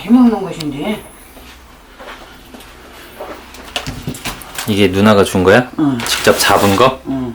해먹는 것인데. 이게 누나가 준 거야? 응. 직접 잡은 거? 응.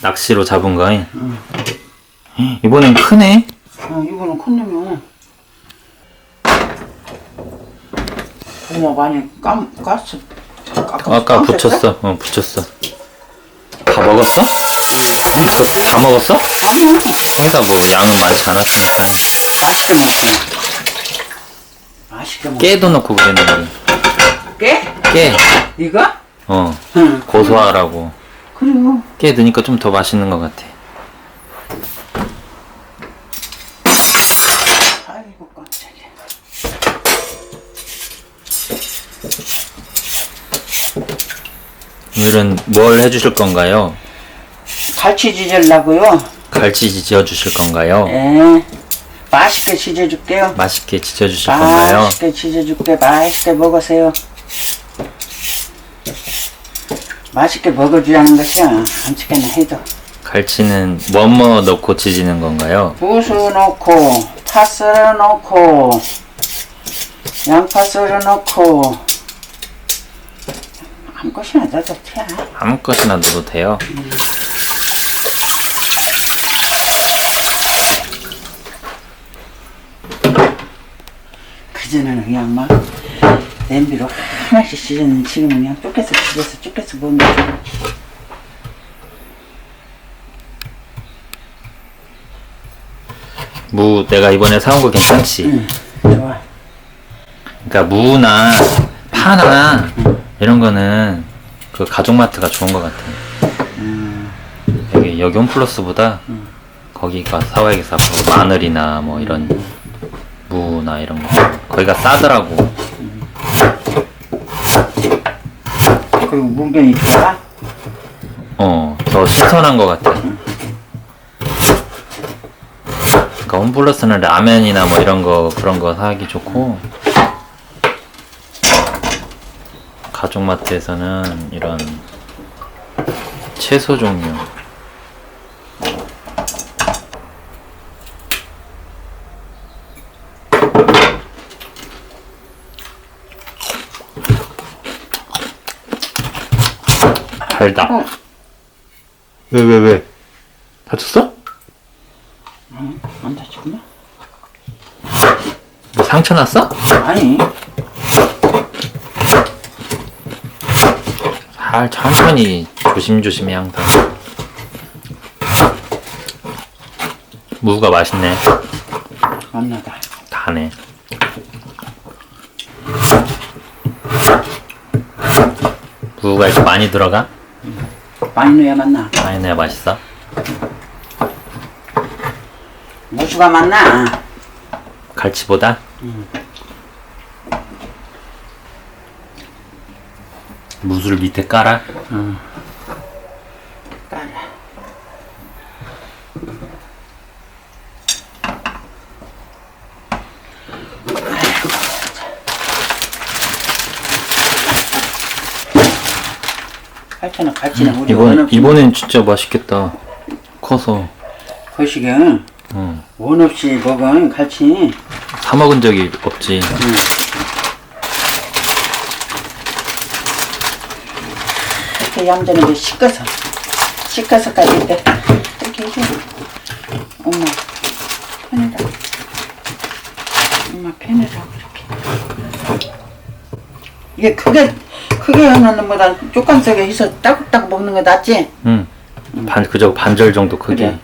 낚시로 잡은 거? 응. 이번엔 크네? 어, 이거는 큰 놈이요. 고마 많이 깜, 깠어. 아까, 아까 붙였어. 어, 붙였어. 다 먹었어? 다, 다 먹었어? 아니요. 거기다 뭐 양은 많지 않았으니까. 맛있게 먹어. 맛있게 먹어. 깨도 넣고 그랬는데. 깨? 깨. 이거? 어. 응. 고소하라고. 그리고 깨 넣으니까 좀 더 맛있는 것 같아. 아이고 깜짝이야. 오늘은 뭘 해주실 건가요? 갈치 지질라고요. 갈치 지어 주실 건가요? 예. 맛있게 지져줄게요. 맛있게 지져 주실 건가요? 맛있게 지져줄게. 맛있게 먹으세요. 맛있게 먹어주자는 것이야. 안 치게나 해도. 갈치는 뭐뭐 넣고 지지는 건가요? 부수 넣고, 파 썰어 넣고, 양파 썰어 넣고, 아무것이나 넣어도 돼. 아무것이나 넣어도 돼요. 그전에는 그냥 막 냄비로 하나씩 씻었는데 지금은 그냥 쪼개서 찢어서 쪼개서 먹는 거무 내가 이번에 사온 거 괜찮지? 좋아. 그러니까 무나 파나 이런 거는 그 가족마트가 좋은 것 같아. 여기 여기 홈플러스보다 거기가 사와야겠어. 앞으로 마늘이나 뭐 이런 무나 이런 거 거기가 싸더라고. 그리고 문경이 좋아. 어, 더 신선한 것 같아. 그러니까 홈플러스는 라면이나 뭐 이런 거 그런 거 사기 좋고 가족마트에서는 이런 채소 종류 달다. 어. 왜, 왜, 왜? 다쳤어? 안 다쳤나? 뭐 상처 났어? 아니. 잘 천천히 조심조심히 항상. 무가 맛있네. 만나다. 다네. 무가 이렇게 많이 들어가? 많이 넣어야 만나. 많이 넣어야 맛있어? 무수가 만나. 갈치보다? 무술 밑에 깔아? 까라. 갈치는 우리 이번, 원 없이 이번엔 진짜 맛있겠다. 커서. 거시게 응. 원 없이 먹은 갈치 사 먹은 적이 없지. 이렇게 얌전하게 씻어서 씻어서까지 이렇게 이렇게 해줘 엄마 편해라 엄마 편해라고 이렇게 이게 크게 크게 하는 것보다 쪽간 속에 해서 따국따국 먹는 거 낫지? 응. 반, 그저 반절 정도 크기. 그래.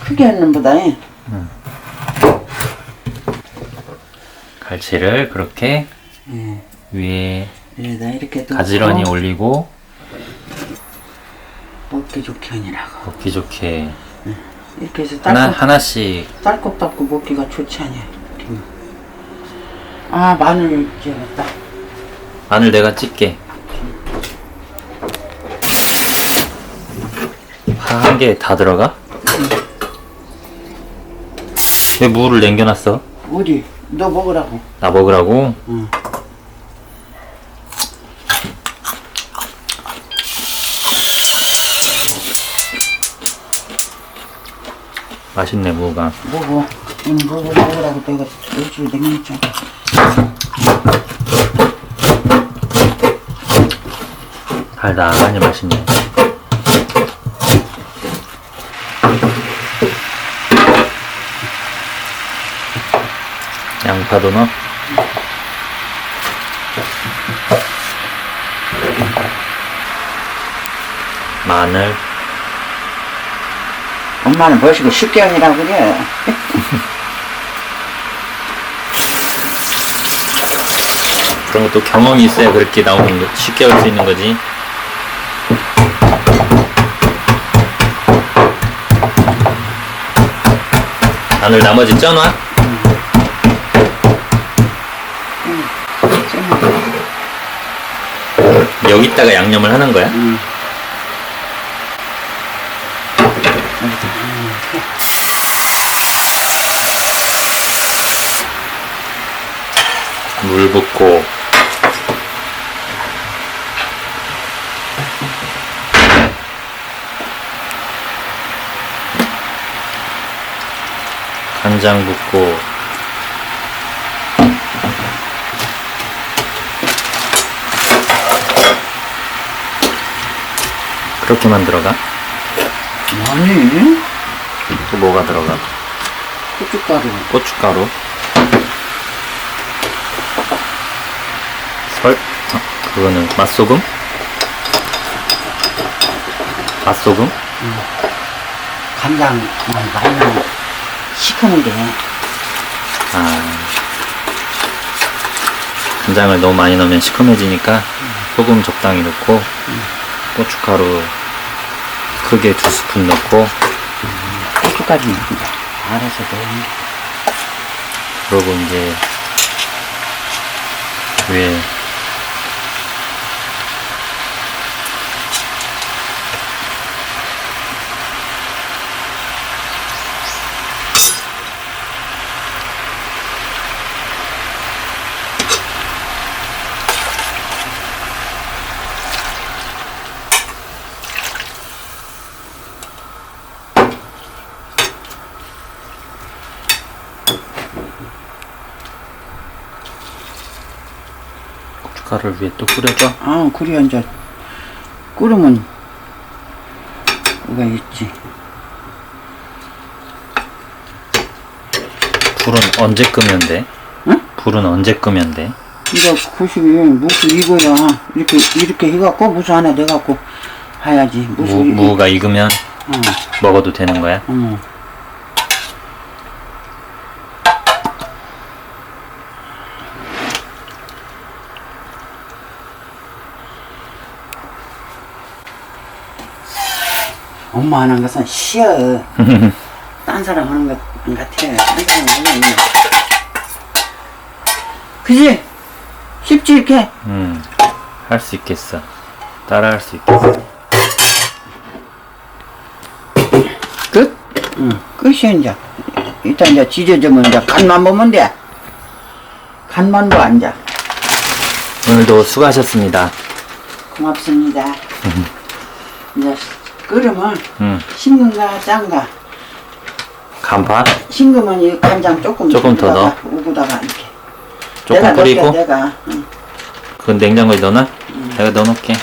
크게 하는 것보다 갈치를 그렇게 예. 위에 여기다 이렇게 또 가지런히 올리고 먹기 좋게 하니라고 먹기 좋게 이렇게 해서 하나, 딸꾹 하나씩 딸꾹딸꾹 먹기가 좋지 않냐 이렇게. 아 마늘 찍었다 마늘 내가 찢게 한개 다 들어가? 왜 무를 남겨놨어? 어디 너 먹으라고 나 먹으라고? 응. 맛있네 무가. 먹어. 응, 먹어, 먹으라고 내가 일주일 냉면장. 달달하니 맛있네. 양파도 넣어. 마늘. 엄마는 벌써 쉽게 하니라고 그래. 그런 것도 경험이 있어야 그렇게 나오는 거, 쉽게 할 수 있는 거지. 마늘 나머지 쪄놔. 여기다가 양념을 하는 거야? 응. 물 붓고 간장 붓고 그렇게만 들어가? 아니, 또 뭐가 들어가? 고춧가루. 고춧가루 설 어, 그거는 맛소금 맛소금 간장 많이 넣어. 시커먼 게. 아 간장을 너무 많이 넣으면 시커매지니까 소금 적당히 넣고 고춧가루 크게 두 스푼 넣고 고춧가루 넣는다. 알아서 넣어. 그러고 이제 위에 고춧가루를 위에 또 뿌려줘 아, 그래, 이제. 끓으면, 뭐가 있지. 불은 언제 끄면 돼? 응? 불은 언제 끄면 돼? 이거 90이 무수 이거야. 이렇게, 이렇게 해갖고 무수 하나 내갖고 해야지. 무수. 무, 무가 익으면 응, 먹어도 되는 거야? 응. 엄마 하는 것은 쉬어. 딴 사람 하는 것 안 같아. 딴 사람 하는 거. 그지? 쉽지 이렇게? 음, 할 수 있겠어. 따라 할 수 있겠어. 끝? 응, 끝이야, 이제. 일단 이제 지져주면 이제 간만 보면 돼. 간만 봐, 이제. 오늘도 수고하셨습니다. 고맙습니다. 이제 끓으면 음, 싱근가 짠가. 간파 싱그면 이 간장 조금 조금 더 넣어? 우고다가 이렇게. 조금 내가 넣을게, 내가. 응. 그건 냉장고에 넣어놔? 내가 넣어놓을게.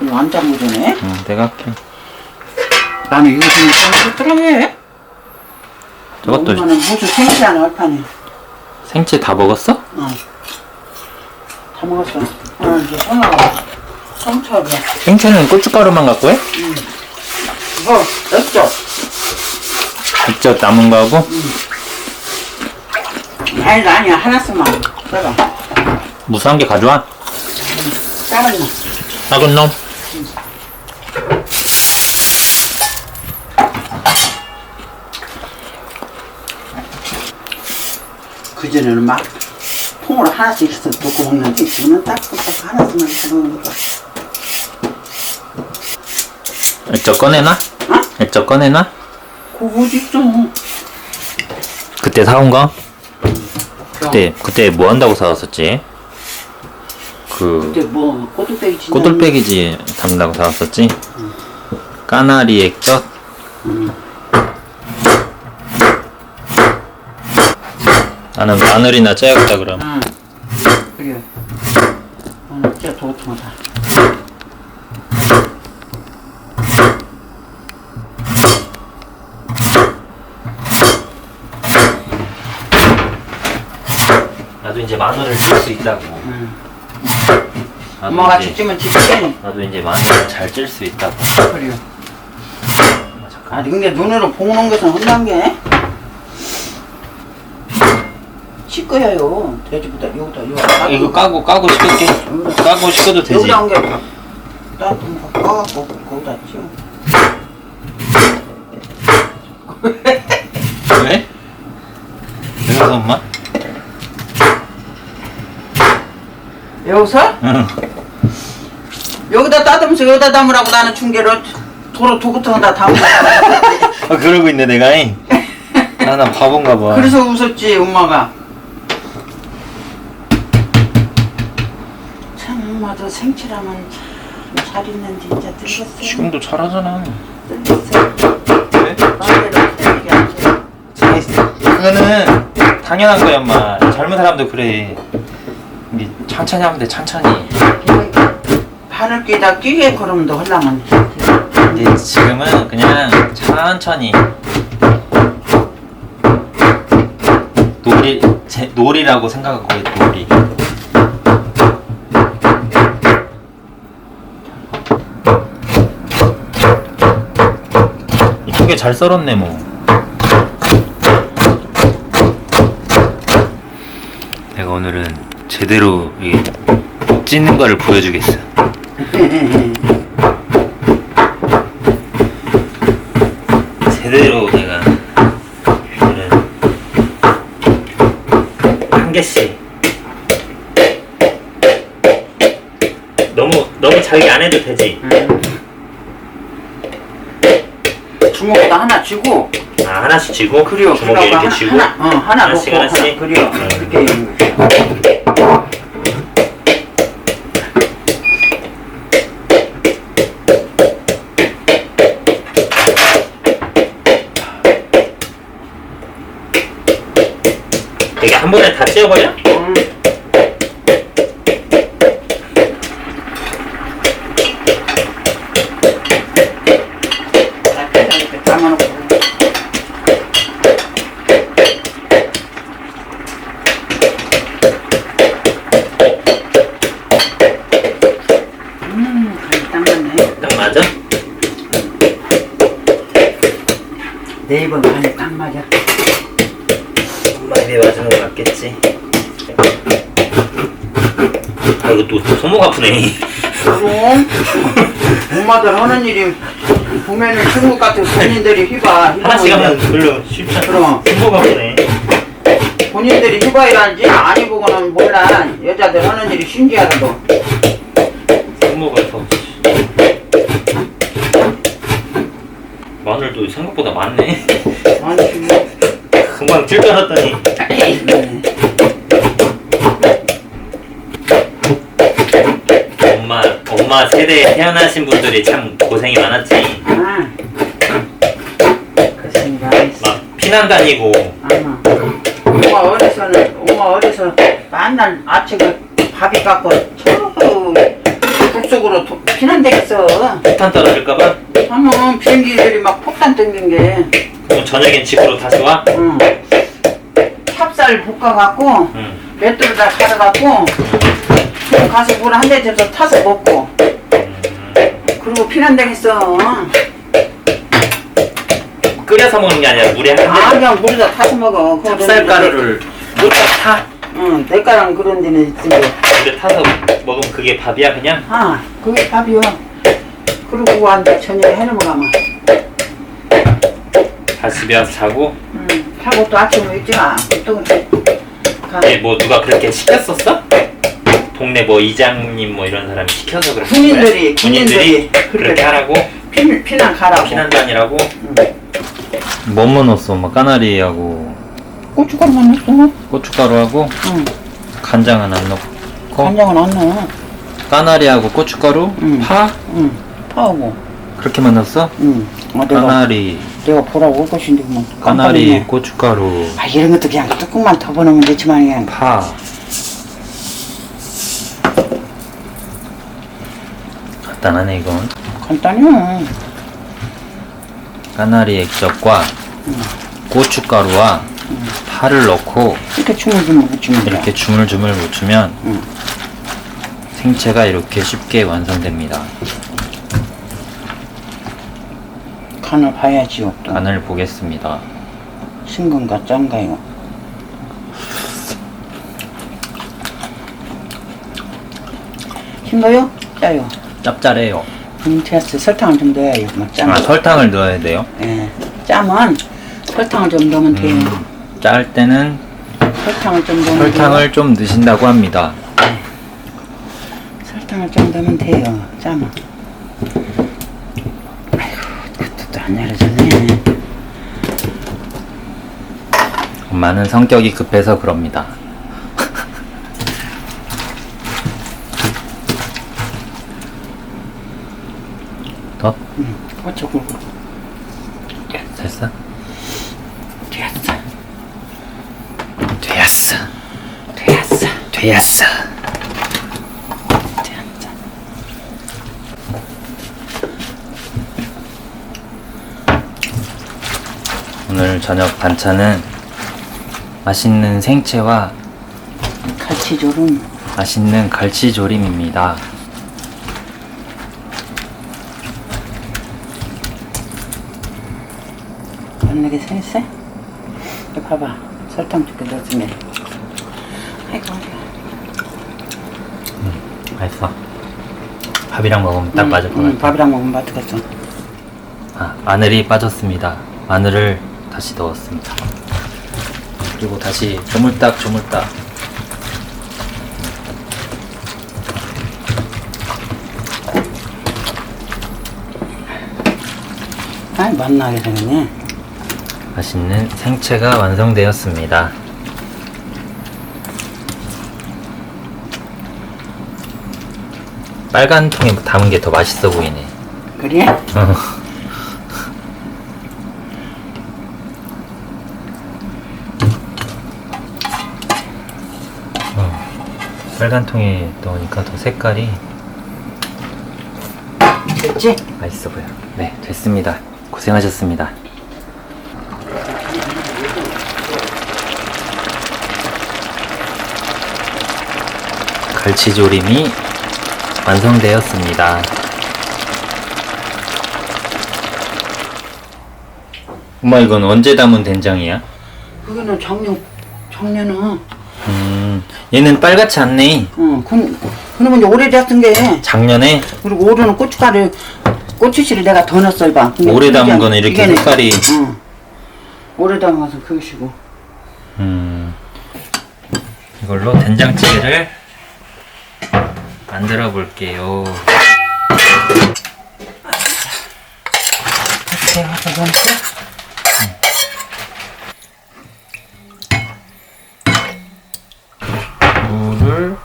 이거 안 잠그잖아. 응, 내가 할게. 나는 이거 좀 해. 저것도 엄마는 무슨 생치한 얼판에. 생채 다 먹었어? 어. 다 먹었어. 어, 이제 성철이야. 생채는 고춧가루만 갖고 해? 이 거 넣었죠? 직접 남은 거하고? 아니, 아니야. 하나씩만. 무수 한개 가져와. 작은 놈. 작은 놈. 그전에는 막 통으로 하나씩 해서 넣고 먹는데 지금은 딱딱 하나씩만 해서 먹으니까 액젓 꺼내놔? 액젓 꺼내놔? 그거 직좀 그때 사온 거? 그때 어. 그때 뭐 한다고 사왔었지? 그 근데 뭐 꼬들빼기 지나 꼬들빼기지 담는다고 사왔었지? 까나리 액젓? 나는 마늘이나 짜야겠다 그럼. 응. 나도 이제 마늘을 찔수 있다고. 응. 나도 엄마가 이제, 죽지면 죽지. 나도 이제 마늘을 잘 찔 수 있다고. 그래요. 아, 잠깐. 아니 근데 눈으로 보는 것은 혼난 게 시꺼야요 돼지보다 여기다 여기다 아, 이거 까고 까고 씻을게. 까고 씻어도 되지. 여기다 따뜻한 거 까갖고 거기다 치워 왜? 왜 그래서 엄마? 여기서 응. 여기다 따듬면서 여기다 담으라고 나는 중계를 도로 도구통에다 담으라고 아 그러고 있네 내가. 나나 바본가 봐. 그래서 웃었지 엄마가 참 엄마도 생치라면 참 잘 있는지 진짜 늙었어 지금도 잘하잖아. 늙었어 왜? 마음대로 되게 안 돼. 그거는 당연한 거야 엄마. 젊은 사람도 그래. 이게 천천히 하면 돼 천천히. 바늘귀에다 끼게 걸음도 하려면 근데 지금은 그냥 천천히. 놀이 제, 놀이라고 생각하고 해 놀이. 이쁘게 잘 썰었네 뭐. 내가 오늘은 제대로 이 찢는 거를 보여주겠어. 제대로 내가 오늘은 한 개씩 너무 너무 자기 안 해도 되지. 주먹에다 하나 쥐고 아 하나씩 쥐고 그래요 주먹에 이렇게 쥐고 하나, 어, 하나 하나씩, 놓고 하나씩? 하나 그래요 음. 이게 한번에 다 담아놓고 음, 간이 딱 맞네. 딱 맞아? 네번 간이 딱 맞아. 엄마 입에 맞은 거 맞겠지? 아 이거 또 손목 아프네. 그럼? 엄마들 하는 일이 보면은 중국 같은 본인들이 휘바 하나씩 하면 별로 쉽지 않아. 그럼. 손목 아프네. 본인들이 휘바이란지 안 해보고는 몰라. 여자들 하는 일이 신기하다고 손목 아파 마늘도 생각보다 많네. 아니 금방 찔 깔았더니 엄마 세대에 태어나신 분들이 참 고생이 많았지. 아 그렇습니다. 막 피난 다니고. 아마. 엄마 어려서는 엄마 어려서 맨날 아침에 밥이 갖고 저 북속으로 도- 피난되겠어. 폭탄 떨어질까봐? 아마 비행기들이 막 폭탄 땡긴 게. 그럼 저녁엔 집으로 다시 와? 응. 찹쌀 볶아갖고 응. 맷돌에다 갈아갖고 가서 물 한 대 줘서 타서 먹고. 그리고 피난다겠어. 끓여서 먹는 게 아니라 물에 한아 그냥 물에다 타서 먹어. 그거 찹쌀가루를 물에 타? 응 대가랑 그런 데는 있는데 물에 타서 먹으면 그게 밥이야 그냥? 아 그게 밥이야 그리고 앉아 저녁에 해놓으면 다시 집에 와서 자고? 응 하고 또 아침에 일찍 와. 또 가. 뭐 누가 그렇게 시켰었어? 동네 뭐 이장님 뭐 이런 사람이 시켜서 그렇게 군인들이, 군인들이 군인들이 그렇게 그렇게 하라고 피, 피난 가라고 피난 다니라고 뭐뭐 넣었어? 엄마 까나리하고 고춧가루만 넣었어 고춧가루하고 응 간장은 안 넣고 간장은 안 넣어 까나리하고 고춧가루, 응. 파, 응 파하고 그렇게만 넣었어? 응. 어, 내가, 까나리, 내가 보라고 올 것인데, 뭐. 까나리, 깜빡이네. 고춧가루, 아, 이런 것도 그냥 조금만 더 보내면 되지만, 그냥. 파. 간단하네 이건. 간단해요. 까나리 액젓과 고춧가루와 파를 넣고 이렇게 주물주물 붙이면 돼. 이렇게 주물주물 묻히면 응. 생채가 이렇게 쉽게 완성됩니다. 간을 봐야지요. 또. 간을 보겠습니다. 싱건가 짠가요? 싱거요? 짜요? 짭짤해요. 음, 됐어. 설탕을 좀 넣어야요. 막 짜면. 아 설탕을 넣어야 돼요. 예. 짜면 설탕을 좀 넣으면 돼요. 음, 짤 때는 설탕을 좀 넣으면 설탕을 좀 넣으신다고 합니다. 돼요. 설탕을 좀 넣으면 돼요. 짜면. 아이고, 그것도 안 열어주네. 엄마는 성격이 급해서 그럽니다. 더? 어쩌고 됐어? 됐어. 되었어. 됐어. 되었어. 됐어. 오늘 저녁 반찬은 맛있는 생채와 갈치조름. 맛있는 갈치조림입니다. 만나게 생겼어? 이거 봐봐. 설탕 조금 넣어주면. 아이고, 어려워. 맛있어. 밥이랑 먹으면 딱 맞을 것 응, 같아. 밥이랑 먹으면 맛있겠어. 아, 마늘이 빠졌습니다. 마늘을 다시 넣었습니다. 그리고 다시 조물딱 조물딱 아이, 맛나게 생겼네. 맛있는 생채가 완성되었습니다. 빨간 통에 담은 게 더 맛있어 보이네. 그래? 어. 어, 빨간 통에 넣으니까 더 색깔이 됐지? 맛있어 보여. 네, 됐습니다. 고생하셨습니다. 갈치조림이 완성되었습니다. 엄마 이건 언제 담은 된장이야? 그거는 작년, 작년은, 음, 얘는 빨갛지 않네. 어, 그, 그러면 이제 오래됐은 게, 작년에 그리고 올해는 고춧가루, 고추씨를 내가 더 넣었어, 봐. 근데 오래 담은 거는 이렇게 이게는- 색깔이 응. 오래 담아서 그것이고. 음, 이걸로 된장찌개를 만들어 볼게요. 물을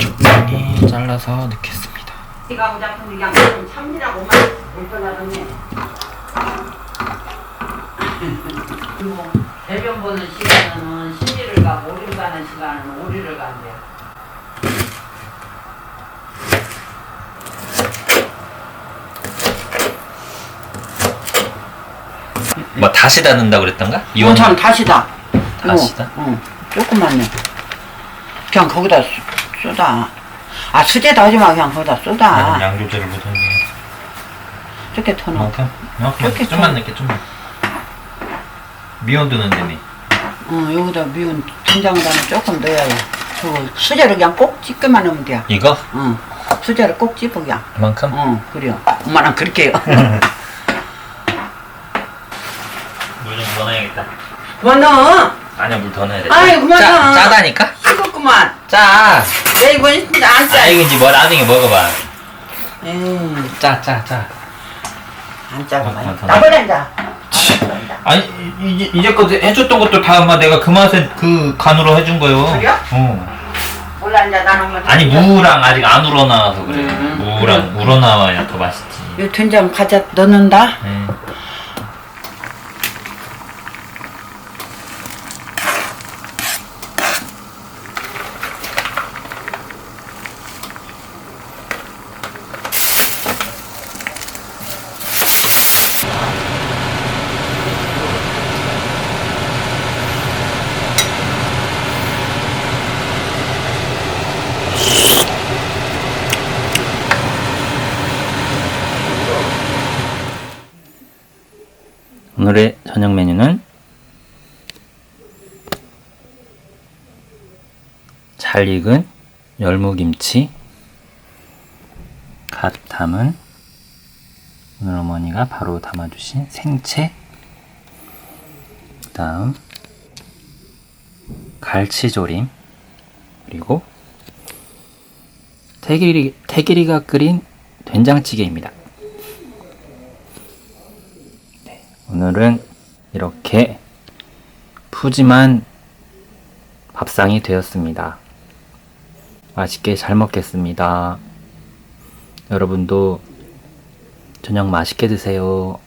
적당히 잘라서 넣겠습니다. 네가 온 작품 그냥 좀 참느라고만 불편하더니. 그리고 배변 보는 시간은 신리를 가고 오리를 가는 시간은 오리를 간대. 뭐 다시 닫는다 그랬던가? 이건 참 다시다. 다시다? 응. 조금만 넣어. 그냥 거기다 쏘- 쏘다. 아 수제다 하지 마 그냥 거기다 쏘다. 양 조절을 못했네. 이렇게 더 넣어. 이만큼? 이만큼? 이렇게 좀만 좀- 넣게 좀만. 미온도 넣는다며. 어 여기다 미운 된장에다가 조금 넣어야 해. 저거 수제를 그냥 꼭 찢기만 하면 돼. 이거? 응. 수제를 꼭 찝어 그냥. 이만큼? 응 그래요. 엄마랑 그렇게 해요. 물 좀 더 넣어야겠다. 그만 넣어. 아니야 물 더 넣어야 돼. 아이, 그만 짜, 넣어. 짜다니까? 식었구만. 짜. 내 이번 진짜 안 짜. 아이고 이제 뭐 나중에 먹어봐. 에이, 짜, 짜, 짜. 안 어, 말. 더 나버려 이제. 아니 이- 이제 이제까지 해줬던 것도 다 엄마 내가 그 맛에 그 간으로 해준 거요. 그래요? 어. 몰라 이제 나는 뭐 아니 무랑 아직 안 우러나와서 그래. 음. 무랑 우러나와야 더 맛있지. 이 된장 가져 넣는다. 네. 오늘의 저녁 메뉴는 잘 익은 열무김치, 갓 담은 오늘 어머니가 바로 담아주신 생채, 그 다음 갈치조림, 그리고 태기리, 태기리가 끓인 된장찌개입니다. 오늘은 이렇게 푸짐한 밥상이 되었습니다. 맛있게 잘 먹겠습니다. 여러분도 저녁 맛있게 드세요.